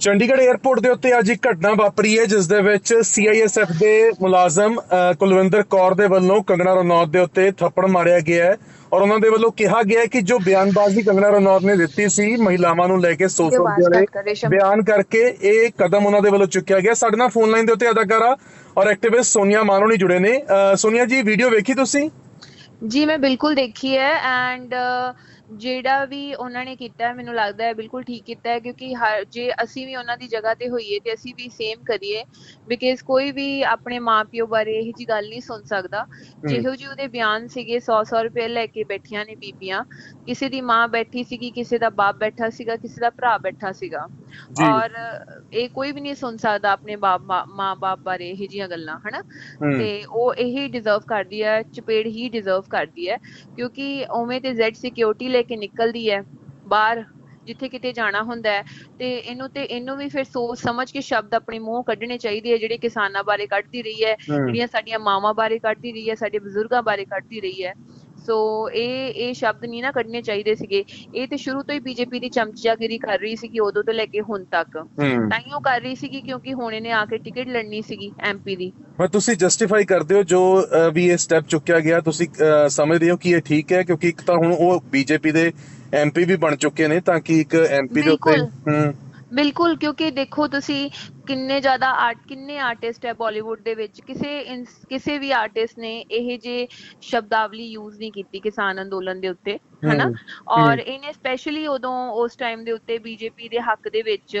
Chandigarh airport ਦੇ ਉੱਤੇ ਅੱਜ ਇੱਕ ਘਟਨਾ ਵਾਪਰੀ ਹੈ ਜਿਸ ਦੇ ਵਿੱਚ ਸੀਆਈਐਸਐਫ ਦੇ ਮੁਲਾਜ਼ਮ ਕੁਲਵਿੰਦਰ ਕੌਰ ਦੇ ਵੱਲੋਂ ਕੰਗਣਾ ਰਣੌਤ ਦੇ ਉੱਤੇ ਥੱਪੜ ਮਾਰਿਆ ਗਿਆ ਹੈ ਔਰ ਉਹਨਾਂ ਦੇ ਵੱਲੋਂ ਕਿਹਾ ਗਿਆ ਹੈ ਕਿ ਜੋ ਬਿਆਨਬਾਜ਼ੀ ਕੰਗਣਾ ਰਣੌਤ ਨੇ ਦਿੱਤੀ ਸੀ ਮਹਿਲਾਵਾਂ ਨੂੰ ਲੈ ਕੇ ਸੋਸ਼ਲ ਵਾਲੇ। ਬਿਆਨ ਕਰਕੇ ਇਹ ਕਦਮ ਉਹਨਾਂ ਦੇ ਵੱਲੋਂ ਚੁੱਕਿਆ ਗਿਆ ਸਾਡੇ ਨਾਲ ਫੋਨ ਲਾਈਨ ਦੇ ਉੱਤੇ ਅਦਾਕਾਰਾ ਔਰ ਐਕਟਿਵਿਸਟ ਸੋਨੀਆ ਮਾਨੋਣੀ ਜੁੜੇ ਨੇ ਸੋਨੀਆ ਜੀ ਵੀਡੀਓ ਵੇਖੀ ਤੁਸੀਂ ਜੀ ਮੈਂ ਬਿਲਕੁਲ ਦੇਖੀ ਹੈ ਐਂਡ ਜਿਹੜਾ ਵੀ ਉਹਨਾਂ ਨੇ ਕੀਤਾ ਮੈਨੂੰ ਲੱਗਦਾ ਹੈ ਬਿਲਕੁਲ ਠੀਕ ਕੀਤਾ ਹੈ ਕਿਉਂਕਿ ਜੇ ਅਸੀਂ ਵੀ ਉਹਨਾਂ ਦੀ ਜਗ੍ਹਾ ਤੇ ਹੋਈਏ ਤੇ ਅਸੀਂ ਵੀ ਸੇਮ ਕਰੀਏ ਬਿਕਾਜ਼ ਕੋਈ ਵੀ ਆਪਣੇ ਮਾਪਿਓ ਬਾਰੇ ਇਹ ਜੀ ਗੱਲ ਨਹੀਂ ਸੁਣ ਸਕਦਾ ਜਿਹੋ ਜਿਹੇ ਉਹਦੇ ਬਿਆਨ ਸੀਗੇ 100-100 ਰੁਪਏ ਲੈ ਕੇ ਬੈਠੀਆਂ ਨੇ ਬੀਬੀਆਂ ਕਿਸੇ ਦੀ ਮਾਂ ਬੈਠੀ ਸੀਗੀ ਕਿਸੇ ਦਾ ਬਾਪ ਬੈਠਾ ਸੀਗਾ ਕਿਸੇ ਦਾ ਭਰਾ ਬੈਠਾ ਸੀਗਾ। ਔਰ ਇਹ ਕੋਈ ਵੀ ਨਹੀਂ ਸੁਣ ਸਕਦਾ ਆਪਣੇ ਬਾਪ ਮਾਂ-ਬਾਪ ਬਾਰੇ ਇਹ ਜੀਆਂ ਗੱਲਾਂ ਹਨਾ। ਤੇ ਉਹ ਇਹੀ ਡਿਜ਼ਰਵ ਕਰਦੀ ਹੈ ਚਪੇੜ ਹੀ ਡਿਜ਼ਰਵ ਕਰਦੀ ਹੈ ਕਿਉਂਕਿ ਉਵੇਂ ਤੇ ਜ਼ੈਡ ਸਿਕਿਉਰਿਟੀ ਲੈ ਕੇ ਨਿਕਲਦੀ ਹੈ ਬਾਹਰ ਜਿੱਥੇ ਕਿਤੇ ਜਾਣਾ ਹੁੰਦਾ ਹੈ ਤੇ ਇਹਨੂੰ ਤੇ ਇਹਨੂੰ ਵੀ ਫਿਰ ਸੋਚ ਸਮਝ ਕੇ ਸ਼ਬਦ ਆਪਣੇ ਮੂੰਹ ਕੱਢਣੇ ਚਾਹੀਦੇ ਆ ਜਿਹੜੇ ਕਿਸਾਨਾਂ ਬਾਰੇ ਕੱਢਦੀ ਰਹੀ ਹੈ। ਜਿਹੜੀਆਂ ਸਾਡੀਆਂ ਮਾਵਾਂ ਬਾਰੇ ਕੱਢਦੀ ਰਹੀ ਹੈ ਸਾਡੇ ਬਜ਼ੁਰਗਾਂ ਬਾਰੇ ਕੱਢਦੀ ਰਹੀ ਹੈ ਸੋ ਇਹ ਇਹ ਸ਼ਬਦ ਨਹੀਂ ਨਾ ਕੱਢਣੇ ਚਾਹੀਦੇ ਸੀਗੇ। ਇਹ ਤੇ ਸ਼ੁਰੂ ਤੋਂ ਹੀ ਬੀਜੇਪੀ ਦੀ ਚਮਚਾਗਿਰੀ ਕਰ ਰਹੀ ਸੀਗੀ ਉਦੋਂ ਤੋਂ ਲੈ ਕੇ ਹੁਣ ਤੱਕ। ਹੂੰ। ਤਾਈਓ ਕਰ ਰਹੀ ਸੀਗੀ ਕਿਉਂਕਿ ਹੁਣ ਇਹਨੇ ਆ ਕੇ ਟਿਕਟ ਲੜਨੀ ਸੀਗੀ ਐਮਪੀ ਦੀ। ਪਰ ਤੁਸੀਂ ਜਸਟੀਫਾਈ ਕਰਦੇ ਹੋ ਜੋ ਵੀ ਇਹ ਸਟੈਪ ਚੁੱਕਿਆ ਗਿਆ। ਤੁਸੀਂ ਸਮਝਦੇ ਹੋ ਕਿ ਇਹ ਠੀਕ ਹੈ ਕਿਉਂਕਿ ਇੱਕ ਤਾਂ ਹੁਣ ਉਹ ਬੀਜੇਪੀ ਦੇ ਐਮਪੀ ਵੀ ਬਣ ਚੁੱਕੇ ਨੇ ਤਾਂ ਕਿ ਇੱਕ ਐਮਪੀ ਦੇ ਉੱਤੇ। ਹੂੰ। ਬਿਲਕੁਲ ਕਿਉਂਕਿ ਦੇਖੋ ਤੁਸੀਂ ਕਿੰਨੇ ਜ਼ਿਆਦਾ ਆਰਟ ਕਿੰਨੇ ਆਰਟਿਸਟ ਹੈ ਬਾਲੀਵੁੱਡ ਦੇ ਵਿੱਚ? ਕਿਸੇ ਕਿਸੇ ਵੀ ਆਰਟਿਸਟ ਨੇ ਇਹ ਜੇ ਸ਼ਬਦਾਵਲੀ ਯੂਜ਼ ਨਹੀਂ ਕੀਤੀ ਕਿਸਾਨ ਅੰਦੋਲਨ ਦੇ ਉੱਤੇ ਹਨਾ? ਔਰ ਇਹਨੇ ਸਪੈਸ਼ਲੀ ਉਦੋਂ ਉਸ ਟਾਈਮ ਦੇ ਉੱਤੇ ਬੀਜੇਪੀ ਦੇ ਹੱਕ ਦੇ ਵਿੱਚ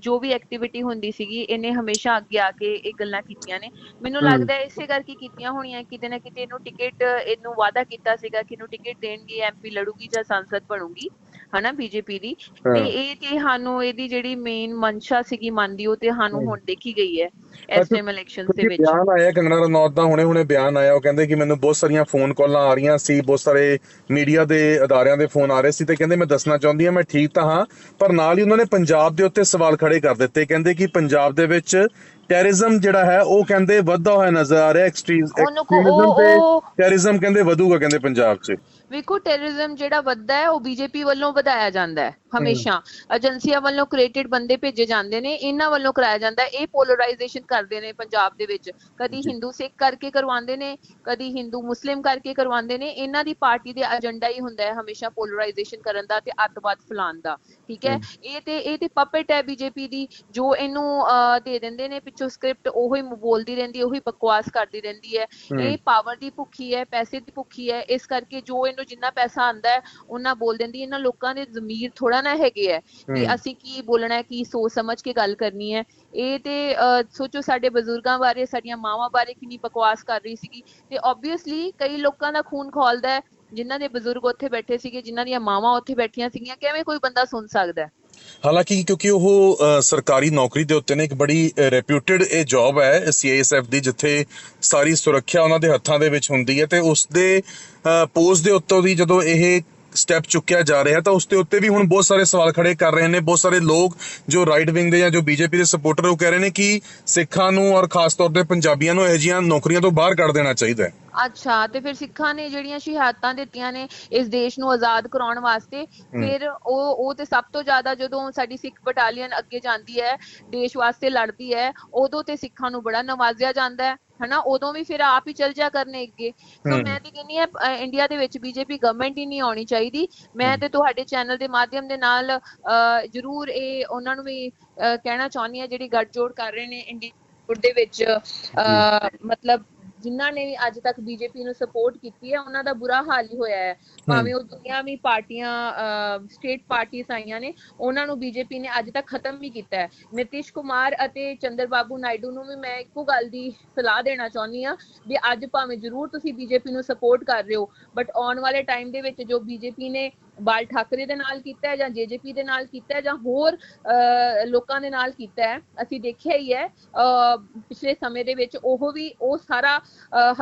ਜੋ ਵੀ ਐਕਟੀਵਿਟੀ ਹੁੰਦੀ ਸੀਗੀ ਇਹਨੇ ਹਮੇਸ਼ਾ ਅੱਗੇ ਆ ਕੇ ਇਹ ਗੱਲਾਂ ਕੀਤੀਆਂ ਨੇ। ਮੈਨੂੰ। ਲੱਗਦਾ ਹੈ ਇਸੇ ਕਰਕੇ ਕੀਤੀਆਂ ਹੋਣੀਆਂ ਕਿਤੇ ਨਾ ਕਿਤੇ ਇਹਨੂੰ ਟਿਕਟ ਇਹਨੂੰ ਵਾਅਦਾ ਕੀਤਾ ਸੀਗਾ ਕਿ ਇਹਨੂੰ ਟਿਕਟ ਦੇਣਗੇ ਐਮਪੀ ਲੜੂਗੀ ਜਾਂ ਸੰਸਦ ਬਣੂਗੀ ਹਨਾ ਬੀਜੇਪੀ ਦੀ। ਤੇ ਇਹ ਤੇ ਸਾਨੂੰ ਇਹਦੀ ਜਿਹੜੀ ਮੇਨ ਮਨਸ਼ਾ ਸੀਗੀ ਮੰਨਦੀ ਉਹ ਤੇ ਸਾਨੂੰ ਹੁਣ ਦੇਖੀ ਗਈ ਹੈ ਇਸ ਟਾਈਮ ਇਲੈਕਸ਼ਨਸ ਦੇ ਵਿੱਚ। ਬਿਆਨ ਆਇਆ ਕੰਗਣਾ ਰਣੌਤ ਦਾ ਹੁਣੇ ਹੁਣੇ ਬਿਆਨ ਆਇਆ ਉਹ ਕਹਿੰਦੇ ਕਿ ਮੈਨੂੰ ਬਹੁਤ ਸਾਰੀਆਂ ਫੋਨ ਕਾਲਾਂ ਆ ਰਹੀਆਂ ਸੀ ਬਹੁਤ ਸਾਰੇ ਮੀਡੀਆ ਦੇ ਅਦਾਰਿਆਂ ਦੇ ਫੋਨ ਆ ਰਹੇ ਸੀ ਤੇ ਕਹਿੰਦੇ ਮੈਂ ਦੱਸਣਾ ਚਾਹੁੰਦੀ ਹਾਂ ਮੈਂ ਠੀਕ ਤਾਂ ਹਾਂ ਪਰ ਨਾਲ ਹੀ ਉਹਨਾਂ ਨੇ ਪੰਜਾਬ ਦੇ ਉੱਤੇ ਸਵਾਲ ਖੜੇ ਕਰ ਦਿੱਤੇ ਕਹਿੰਦੇ ਕਿ ਪੰਜਾਬ ਦੇ ਵਿੱਚ ਟੈਰਰਿਜ਼ਮ ਜਿਹੜਾ ਹੈ ਉਹ ਕਹਿੰਦੇ ਵੱਧਦਾ ਹੋਇਆ ਨਜ਼ਰ ਆ ਰਿਹਾ ਐਕਸਟ੍ਰੀਮਿਜ਼ਮ ਤੇ ਟੈਰਰਿਜ਼ਮ ਕਹਿੰਦੇ ਵਧੂਗਾ ਕਹਿੰਦੇ ਪੰਜਾਬ 'ਚ। ਵੇਖੋ ਟੈਰਰਿਜ਼ਮ ਜਿਹੜਾ ਵੱਧਦਾ ਹੈ ਉਹ ਬੀਜੇਪੀ ਵੱਲੋਂ ਵਧਾਇਆ ਜਾਂਦਾ ਹੈ ਹਮੇਸ਼ਾ। ਏਜੰਸੀਆਂ ਵੱਲੋਂ ਕ੍ਰੀਏਟਡ ਬੰਦੇ ਭੇਜੇ ਜਾਂਦੇ ਨੇ ਇਹਨਾਂ ਵੱਲੋਂ ਕਰਾਇਆ ਜਾਂਦਾ ਹੈ। ਇਹ ਪੋਲਰਾਈਜੇਸ਼ਨ ਕਰਦੇ ਨੇ ਪੰਜਾਬ ਦੇ ਵਿੱਚ। ਕਦੀ ਹਿੰਦੂ ਸਿੱਖ ਕਰਕੇ ਕਰਵਾਉਂਦੇ ਨੇ ਕਦੀ ਹਿੰਦੂ ਮੁਸਲਿਮ ਕਰਕੇ ਕਰਵਾਉਂਦੇ ਨੇ। ਇਹਨਾਂ ਦੀ ਪਾਰਟੀ ਦੇ ਏਜੰਡਾ ਹੀ ਹੁੰਦਾ ਹੈ ਹਮੇਸ਼ਾ ਪੋਲਰਾਈਜੇਸ਼ਨ ਕਰਨ ਦਾ ਤੇ ਅੱਤਵਾਦ ਫੈਲਾਉਣ ਦਾ ਠੀਕ ਹੈ? ਇਹ ਤੇ ਇਹ ਤੇ ਪਪਟ ਹੈ ਬੀਜੇਪੀ ਦੀ ਜੋ ਇਹਨੂੰ ਦੇ ਦਿੰਦੇ ਨੇ ਪਿੱਛੋਂ ਸਕ੍ਰਿਪਟ ਉਹੀ ਬੋਲਦੀ ਰਹਿੰਦੀ ਉਹੀ ਬਕਵਾਸ ਕਰਦੀ ਰਹਿੰਦੀ ਹੈ। ਇਹ ਪਾਵਰ ਦੀ ਭੁੱਖੀ ਹੈ ਪੈਸੇ ਦੀ ਭੁੱਖੀ ਹੈ ਇਸ ਕਰਕੇ ਜੋ ਇਹਨੂੰ ਜਿੰਨਾ ਪੈਸਾ ਆਂਦਾ ਹੈ ਉਹਨਾਂ ਬੋਲ ਦਿੰਦੀ। ਇਹਨਾਂ ਲੋਕਾਂ ਦੇ ਜ਼ਮੀਰ ਥੋੜਾ ਨਾ ਹੈਗੇ ਹੈ ਕਿ। ਅਸੀਂ ਕੀ ਬੋਲਣਾ ਹੈ ਕੀ ਸੋਚ ਸਮਝ ਕੇ ਗੱਲ ਕਰਨੀ ਹੈ ਇਹ ਤੇ ਸੋਚੋ ਸਾਡੇ ਬਜ਼ੁਰਗਾਂ ਬਾਰੇ ਸਾਡੀਆਂ ਮਾਵਾਂ ਬਾਰੇ ਕਿੰਨੀ ਬਕਵਾਸ ਕਰ ਰਹੀ ਸੀਗੀ ਤੇ ਆਬਵੀਅਸਲੀ ਕਈ ਲੋਕਾਂ ਦਾ ਖੂਨ ਖੌਲਦਾ ਹੈ ਜਿਨ੍ਹਾਂ ਦੇ ਬਜ਼ੁਰਗ ਉੱਥੇ ਬੈਠੇ ਸੀਗੇ ਜਿਨ੍ਹਾਂ ਦੀਆਂ ਮਾਵਾਂ ਉੱਥੇ ਬੈਠੀਆਂ ਸੀਗੀਆਂ ਕਿਵੇਂ ਕੋਈ ਬੰਦਾ ਸੁਣ ਸਕਦਾ ਹੈ ਹਾਲਾਂਕਿ ਕਿਉਂਕਿ ਉਹ ਸਰਕਾਰੀ ਨੌਕਰੀ ਦੇ ਉੱਤੇ ਨੇ, ਇੱਕ ਬੜੀ ਰੈਪਿਊਟਡ ਇਹ ਜੌਬ ਹੈ ਸੀਆਈਐਸਐਫ ਦੀ, ਜਿੱਥੇ ਸਾਰੀ ਸੁਰੱਖਿਆ ਉਹਨਾਂ ਦੇ ਹੱਥਾਂ ਦੇ ਵਿੱਚ ਹੁੰਦੀ ਹੈ ਤੇ ਉਸ ਦੇ ਪੋਸਟ ਦੇ ਉੱਤੋਂ ਦੀ ਜਦੋਂ ਇਹ ਸਟੈਪ ਚੁੱਕਿਆ ਜਾ ਰਿਹਾ ਤਾਂ ਉਸ ਦੇ ਉੱਤੇ ਵੀ ਹੁਣ ਬਹੁਤ ਸਾਰੇ ਸਵਾਲ ਖੜੇ ਕਰ ਰਹੇ ਨੇ ਬਹੁਤ ਸਾਰੇ ਲੋਕ ਜੋ ਰਾਈਟ ਵਿੰਗ ਦੇ ਜਾਂ ਜੋ ਬੀਜੇਪੀ ਦੇ ਸਪੋਰਟਰ ਉਹ ਕਹਿ ਰਹੇ ਨੇ ਕਿ ਸਿੱਖਾਂ ਨੂੰ ਔਰ ਖਾਸ ਤੌਰ ਤੇ ਪੰਜਾਬੀਆਂ ਨੂੰ ਇਹੋ ਜਿਹੀਆਂ ਨੌਕਰੀਆਂ ਤੋਂ ਬਾਹਰ ਕੱਢ ਦੇਣਾ ਚਾਹੀਦਾ ਹੈ। ਅੱਛਾ ਤੇ ਫਿਰ ਸਿੱਖਾਂ ਨੇ ਜਿਹੜੀਆਂ ਸ਼ਹਾਦਤਾਂ ਦਿੱਤੀਆਂ ਨੇ ਇਸ ਦੇਸ਼ ਨੂੰ ਆਜ਼ਾਦ ਕਰਾਉਣ ਵਾਸਤੇ ਫਿਰ ਉਹ ਉਹ ਤੇ ਸਭ ਤੋਂ ਜ਼ਿਆਦਾ ਜਦੋਂ ਸਾਡੀ ਸਿੱਖ ਬਟਾਲੀਅਨ ਅੱਗੇ ਜਾਂਦੀ ਹੈ ਦੇਸ਼ ਵਾਸਤੇ ਲੜਦੀ ਹੈ ਉਦੋਂ ਤੇ ਸਿੱਖਾਂ ਨੂੰ ਬੜਾ ਨਵਾਜ਼ਿਆ ਜਾਂਦਾ ਹੈ। ਹਨਾ ਉਦੋਂ ਵੀ ਫਿਰ ਆਪ ਹੀ ਚਲ ਜਾ ਕਰਨੇ ਅੱਗੇ। ਸੋ ਹਮ। ਮੈਂ ਤੇ ਕਹਿੰਨੀ ਆ ਇੰਡੀਆ ਦੇ ਵਿੱਚ ਬੀਜੇਪੀ ਗਵਰਨਮੈਂਟ ਹੀ ਨਹੀਂ ਆਉਣੀ ਚਾਹੀਦੀ। ਮੈਂ ਤੇ ਤੁਹਾਡੇ ਚੈਨਲ ਦੇ ਮਾਧਿਅਮ ਦੇ ਨਾਲ ਜ਼ਰੂਰ ਇਹ ਉਹਨਾਂ ਨੂੰ ਵੀ ਕਹਿਣਾ ਚਾਹੁੰਦੀ ਆ ਜਿਹੜੀ ਗੱਠਜੋੜ ਕਰ ਰਹੇ ਨੇ ਇੰਡੀਆ ਦੇ ਵਿੱਚ ਮਤਲਬ ਜਿਨ੍ਹਾਂ ਨੇ ਅੱਜ ਤੱਕ ਬੀਜੇਪੀ ਨੂੰ ਸਪੋਰਟ ਕੀਤੀ ਹੈ ਉਹਨਾਂ ਦਾ ਬੁਰਾ ਹਾਲ ਹੀ ਹੋਇਆ ਹੈ। ਭਾਵੇਂ ਉਹ ਦੁਨੀਆ ਵੀ ਪਾਰਟੀਆਂ ਸਟੇਟ ਪਾਰਟੀਆਂ ਆਈਆਂ ਨੇ ਉਹਨਾਂ ਨੂੰ ਬੀਜੇਪੀ ਨੇ ਅੱਜ ਤੱਕ ਖਤਮ ਵੀ ਕੀਤਾ ਹੈ। ਨਿਤਿਸ਼ ਕੁਮਾਰ ਅਤੇ ਚੰਦਰ ਬਾਬੂ ਨਾਇਡੂ ਨੂੰ ਵੀ ਮੈਂ ਇੱਕੋ ਗੱਲ ਦੀ ਸਲਾਹ ਦੇਣਾ ਚਾਹੁੰਦੀ ਆ ਵੀ ਅੱਜ ਭਾਵੇਂ ਜ਼ਰੂਰ ਤੁਸੀਂ ਬੀਜੇਪੀ ਨੂੰ ਸਪੋਰਟ ਕਰ ਰਹੇ ਹੋ ਬਟ ਆਉਣ ਵਾਲੇ ਟਾਈਮ ਦੇ ਵਿੱਚ ਜੋ ਬੀਜੇਪੀ ਨੇ ਬਾਲ ਠਾਕਰੇ ਦੇ ਨਾਲ ਕੀਤਾ ਹੈ ਜਾਂ ਜੇਜੇਪੀ ਦੇ ਨਾਲ ਕੀਤਾ ਹੈ ਜਾਂ ਹੋਰ ਲੋਕਾਂ ਦੇ ਨਾਲ ਕੀਤਾ ਹੈ ਅਸੀਂ ਦੇਖਿਆ ਹੀ ਹੈ ਪਿਛਲੇ ਸਮੇਂ ਦੇ ਵਿੱਚ ਉਹ ਵੀ ਉਹ ਸਾਰਾ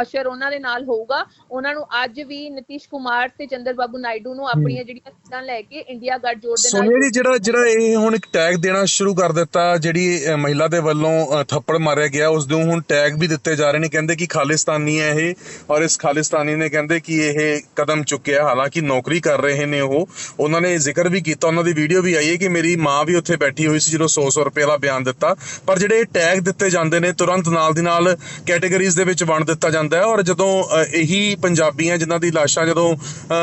ਹਸ਼ਰ ਉਹਨਾਂ ਦੇ ਨਾਲ ਹੋਊਗਾ। ਉਹਨਾਂ ਨੂੰ ਅੱਜ ਵੀ ਨਿਤਿਸ਼ ਕੁਮਾਰ ਤੇ ਚੰਦਰ ਬਾਬੂ ਨਾਇਡੂ ਨੂੰ ਆਪਣੀਆਂ ਜਿਹੜੀਆਂ ਸੀਟਾਂ ਲੈ ਕੇ ਇੰਡੀਆ ਗੱਠਜੋੜ ਦੇ ਨਾਲ ਸੋਨੀਆ ਜੀ ਜਿਹੜਾ ਜਿਹੜਾ ਇਹ ਹੁਣ ਇੱਕ ਟੈਗ ਦੇਣਾ ਸ਼ੁਰੂ ਕਰ ਦਿੱਤਾ ਜਿਹੜੀ ਮਹਿਲਾ ਦੇ ਵੱਲੋਂ ਥੱਪੜ ਮਾਰਿਆ ਗਿਆ ਉਸ ਨੂੰ ਹੁਣ ਟੈਗ ਵੀ ਦਿੱਤੇ ਜਾ ਰਹੇ ਨੇ। ਕਹਿੰਦੇ ਕਿ ਖਾਲਿਸਤਾਨੀ ਹੈ ਇਹ ਔਰ ਇਸ ਖਾਲਿਸਤਾਨੀ ਨੇ ਕਹਿੰਦੇ ਕਿ ਇਹ ਕਦਮ ਚੁੱਕਿਆ ਹਾਲਾਂਕਿ ਨੌਕਰੀ ਕਰ ਰਹੇ ਨੇ ਉਹ ਉਹਨਾਂ ਨੇ ਜ਼ਿਕਰ ਵੀ ਕੀਤਾ, ਉਹਨਾਂ ਦੀ ਵੀਡੀਓ ਵੀ ਆਈ ਹੈ ਕਿ ਮੇਰੀ ਮਾਂ ਵੀ ਉੱਥੇ ਬੈਠੀ ਹੋਈ ਸੀ ਜਦੋਂ 100-100 ਰੁਪਏ ਵਾਲਾ ਬਿਆਨ ਦਿੱਤਾ। ਪਰ ਜਿਹੜੇ ਟੈਗ ਦਿੱਤੇ ਜਾਂਦੇ ਨੇ, ਤੁਰੰਤ ਨਾਲ ਦੀ ਨਾਲ ਕੈਟਾਗਰੀਜ਼ ਦੇ ਵਿੱਚ ਵੰਡ ਦਿੱਤਾ ਜਾਂਦਾ ਹੈ ਔਰ ਜਦੋਂ ਇਹੀ ਪੰਜਾਬੀ ਜਿਨ੍ਹਾਂ ਦੀ ਲਾਸ਼ਾਂ ਜਦੋਂ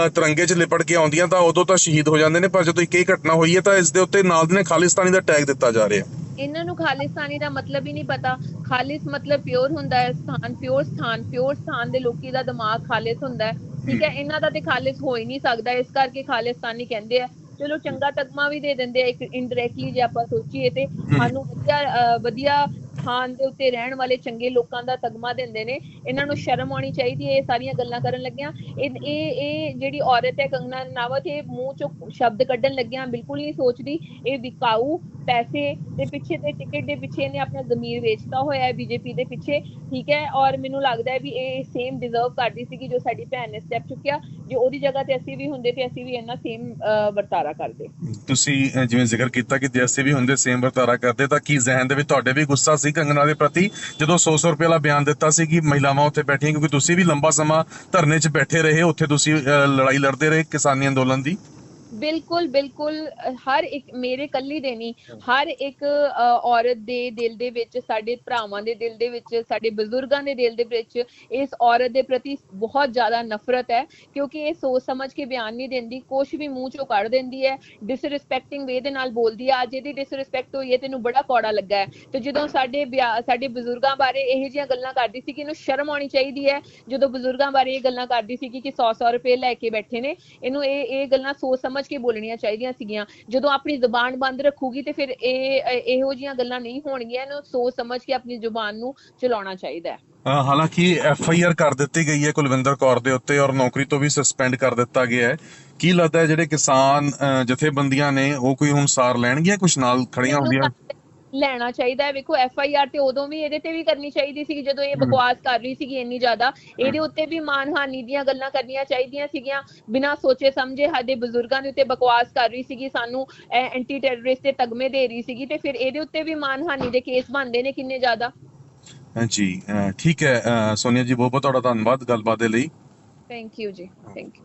ਤਿਰੰਗੇ 'ਚ ਲਿਪਟ ਕੇ ਆਉਂਦੀਆਂ ਤਾਂ ਉਦੋਂ ਤਾਂ ਸ਼ਹੀਦ ਹੋ ਜਾਂਦੇ ਨੇ, ਪਰ ਜਦੋਂ ਇੱਕ ਹੀ ਘਟਨਾ ਹੋਈ ਹੈ ਤਾਂ ਇਸ ਦੇ ਉੱਤੇ ਨਾਲ ਦੀ ਨਾਲ ਖਾਲਿਸਤਾਨੀ ਦਾ ਟੈਗ ਦਿੱਤਾ ਜਾ ਰਿਹਾ। ਇਹਨਾਂ ਨੂੰ ਖਾਲਿਸਤਾਨੀ ਦਾ ਮਤਲਬ ਹੀ ਨਹੀਂ ਪਤਾ। ਖਾਲਿਸ ਮਤਲਬ ਪਿਓਰ ਹੁੰਦਾ ਹੈ, ਸਥਾਨ ਪਿਓਰ ਸਥਾਨ ਪਿਓਰ ਸਥਾਨ ਦੇ ਲੋਕੀ ਦਾ ਦਿਮਾਗ ਖਾਲਿਸ ਹੁੰਦਾ ਹੈ। ਠੀਕ ਹੈ ਇਹਨਾਂ ਦਾ ਤੇ ਖਾਲਿਸ ਹੋ ਹੀ ਨਹੀਂ ਸਕਦਾ ਇਸ ਕਰਕੇ ਖਾਲਿਸਤਾਨੀ ਕਹਿੰਦੇ ਆ। ਚਲੋ ਚੰਗਾ ਤਗਮਾ ਵੀ ਦੇ ਦਿੰਦੇ ਆ ਇੱਕ ਇਨਡਾਇਰੈਕਟਲੀ ਜੇ ਆਪਾਂ ਸੋਚੀਏ ਤੇ। ਸਾਨੂੰ ਵਧੀਆ ਵਧੀਆ ਸਥਾਨ ਦੇ ਉੱਤੇ ਰਹਿਣ ਵਾਲੇ ਚੰਗੇ ਲੋਕਾਂ ਦਾ ਤਗਮਾ ਦਿੰਦੇ ਨੇ। ਇਹਨਾਂ ਨੂੰ ਸ਼ਰਮ ਆਉਣੀ ਚਾਹੀਦੀ ਹੈ ਇਹ ਸਾਰੀਆਂ ਗੱਲਾਂ ਕਰਨ ਲੱਗਿਆਂ। ਇਹ ਇਹ ਇਹ ਜਿਹੜੀ ਔਰਤ ਹੈ ਕੰਗਨਾ ਰਣਾਵਤ ਇਹ ਮੂੰਹ ਚੋਂ ਸ਼ਬਦ ਕੱਢਣ ਲੱਗਿਆਂ ਬਿਲਕੁਲ ਨਹੀਂ ਸੋਚਦੀ। ਇਹ ਵਿਕਾਊ ਪੈਸੇ ਦੇ ਪਿੱਛੇ ਤੇ ਟਿਕਟ ਦੇ ਪਿੱਛੇ ਇਹਨੇ ਆਪਣਾ ਜ਼ਮੀਰ ਵੇਚਤਾ ਹੋਇਆ ਹੈ ਬੀਜੇਪੀ ਦੇ ਪਿੱਛੇ, ਠੀਕ ਹੈ? ਔਰ ਮੈਨੂੰ ਲੱਗਦਾ ਹੈ ਵੀ ਇਹ ਸੇਮ ਡਿਜ਼ਰਵ ਕਰਦੀ ਸੀ ਕਿ ਜੋ ਸਾਡੀ ਭੈਣ ਨੇ ਸਟੈਪ ਚੁੱਕਿਆ, ਜੇ ਉਹਦੀ ਜਗ੍ਹਾ ਤੇ ਅਸੀਂ ਵੀ ਹੁੰਦੇ ਤੇ ਅਸੀਂ ਵੀ ਇੰਨਾ ਸੇਮ ਵਰਤਾਰਾ ਕਰਦੇ। ਤੁਸੀਂ ਜਿਵੇਂ ਜ਼ਿਕਰ ਕੀਤਾ ਕਿ ਜੇ ਅਸੀਂ ਵੀ ਹੁੰਦੇ ਸੇਮ ਵਰਤਾਰਾ ਕਰਦੇ, ਤਾਂ ਕੀ ਜ਼ਿਹਨ ਦੇ ਵਿੱਚ ਤੁਹਾਡੇ ਵੀ ਗੁੱਸਾ ਸੀ ਕੰਗਨਾ ਦੇ ਪ੍ਰਤੀ? ਜਦੋਂ 100-100 ਰੁਪਏ ਵਾਲਾ ਬਿਆਨ ਦਿੱਤਾ ਸੀ ਕਿ ਮਹਿਲਾਵਾਂ ਉੱਥੇ ਬੈਠੀਆਂ, ਕਿਉਂਕਿ ਤੁਸੀਂ ਵੀ ਲੰਬਾ ਸਮਾਂ ਧਰਨੇ 'ਚ ਬੈਠੇ ਰਹੇ, ਉੱਥੇ ਤੁਸੀਂ ਲੜਾਈ ਲੜਦੇ ਰਹੇ ਕਿਸਾਨੀ ਅੰਦੋਲਨ ਦੀ? ਬਿਲਕੁਲ ਬਿਲਕੁਲ ਹਰ ਇੱਕ ਮੇਰੇ ਕੱਲੀ ਦੇ ਨਹੀਂ ਹਰ ਇੱਕ ਔਰਤ ਦੇ ਦਿਲ ਦੇ ਵਿੱਚ ਸਾਡੇ ਭਰਾਵਾਂ ਦੇ ਦਿਲ ਦੇ ਵਿੱਚ ਸਾਡੇ ਬਜ਼ੁਰਗਾਂ ਦੇ ਦਿਲ ਦੇ ਵਿੱਚ ਇਸ ਔਰਤ ਦੇ ਪ੍ਰਤੀ ਬਹੁਤ ਜ਼ਿਆਦਾ ਨਫ਼ਰਤ ਹੈ ਕਿਉਂਕਿ ਇਹ ਸੋਚ ਸਮਝ ਕੇ ਬਿਆਨ ਨਹੀਂ ਦਿੰਦੀ ਕੁਛ ਵੀ ਮੂੰਹ ਚੋਂ ਕੱਢ ਦਿੰਦੀ ਹੈ ਡਿਸਰਿਸਪੈਕਟਿੰਗ ਵੇ ਦੇ ਨਾਲ ਬੋਲਦੀ ਹੈ ਅੱਜ ਇਹਦੀ ਡਿਸਰਿਸਪੈਕਟ ਹੋਈ ਹੈ ਤੈਨੂੰ ਬੜਾ ਕੌੜਾ ਲੱਗਾ ਹੈ ਤੇ ਜਦੋਂ ਸਾਡੇ ਸਾਡੇ ਬਜ਼ੁਰਗਾਂ ਬਾਰੇ ਇਹੋ ਜਿਹੀਆਂ ਗੱਲਾਂ ਕਰਦੀ ਸੀ ਕਿ ਇਹਨੂੰ ਸ਼ਰਮ ਆਉਣੀ ਚਾਹੀਦੀ ਹੈ ਜਦੋਂ ਬਜ਼ੁਰਗਾਂ ਬਾਰੇ ਇਹ ਗੱਲਾਂ ਕਰਦੀ ਸੀ ਕਿ 100-100 ਰੁਪਏ ਲੈ ਕੇ ਬੈਠੇ ਨੇ ਇਹਨੂੰ ਇਹ ਇਹ ਗੱਲਾਂ ਸੋਚ ਸਮਝ ਕੇ ਬੋਲਣੀਆਂ ਚਾਹੀਦੀਆਂ ਸੀਗੀਆਂ। ਜਦੋਂ ਆਪਣੀ ਜ਼ੁਬਾਨ ਬੰਦ ਰੱਖੂਗੀ ਤੇ ਫਿਰ ਇਹ ਇਹ- ਜਿਹੀਆਂ ਗੱਲਾਂ ਨਹੀਂ ਹੋਣਗੀਆਂ। ਇਹਨੂੰ ਸੋਚ ਸਮਝ ਕੇ ਆਪਣੀ ਜ਼ੁਬਾਨ ਨੂੰ ਚਲਾਉਣਾ ਚਾਹੀਦਾ ਹੈ। ਹਾਲਾਂਕਿ ਐਫ ਆਈ ਆਰ ਕਰ ਦਿੱਤੀ ਗਈ ਹੈ ਕੁਲਵਿੰਦਰ ਕੌਰ ਦੇ ਉੱਤੇ ਔਰ ਨੌਕਰੀ ਤੋਂ ਵੀ ਸਸਪੈਂਡ ਕਰ ਦਿੱਤਾ ਗਿਆ ਹੈ। ਕੀ ਲੱਗਦਾ ਹੈ ਜਿਹੜੇ ਕਿਸਾਨ ਜਥੇਬੰਦੀਆਂ ਨੇ ਉਹ ਕੋਈ ਹੁਣ ਸਾਰ ਲੈਣਗੀਆਂ ਕੁਝ ਨਾਲ ਖੜੀਆਂ ਹੁੰਦੀਆਂ ਲੈਣਾ ਚਾਹੀਦਾ ਹੈ। ਵੇਖੋ ਐਫ ਆਈ ਆਰ ਤੇ ਉਦੋਂ ਵੀ ਇਹਦੇ ਤੇ ਵੀ ਕਰਨੀ ਚਾਹੀਦੀ ਸੀ ਜਦੋਂ ਇਹ ਬਕਵਾਸ ਕਰ ਰਹੀ ਸੀਗੀ ਇੰਨੀ ਜ਼ਿਆਦਾ। ਇਹਦੇ ਉੱਤੇ ਵੀ ਮਾਨਹਾਨੀ ਦੀਆਂ ਗੱਲਾਂ ਕਰਨੀਆਂ ਚਾਹੀਦੀਆਂ ਸੀਗੀਆਂ। ਬਿਨਾਂ ਸੋਚੇ ਸਮਝੇ ਸਾਡੇ ਬਜ਼ੁਰਗਾਂ ਦੇ ਉੱਤੇ ਬਕਵਾਸ ਕਰ ਰਹੀ ਸੀਗੀ ਸਾਨੂੰ ਐਂਟੀ ਟੈਰਰਿਸਟ ਦੇ ਤਗਮੇ ਦੇ ਰਹੀ ਸੀਗੀ ਤੇ ਫਿਰ ਇਹਦੇ ਉੱਤੇ ਵੀ ਮਾਨਹਾਨੀ ਦੇ ਕੇਸ ਬਣਦੇ ਨੇ ਕਿੰਨੇ ਜ਼ਿਆਦਾ। ਜੀ ਠੀਕ ਹੈ। ਸੋਨੀਆ ਜੀ ਬਹੁਤ ਬਹੁਤ ਤੁਹਾਡਾ ਧੰਨਵਾਦ ਗੱਲਬਾਤ ਦੇ ਲਈ। Thank you ji thank you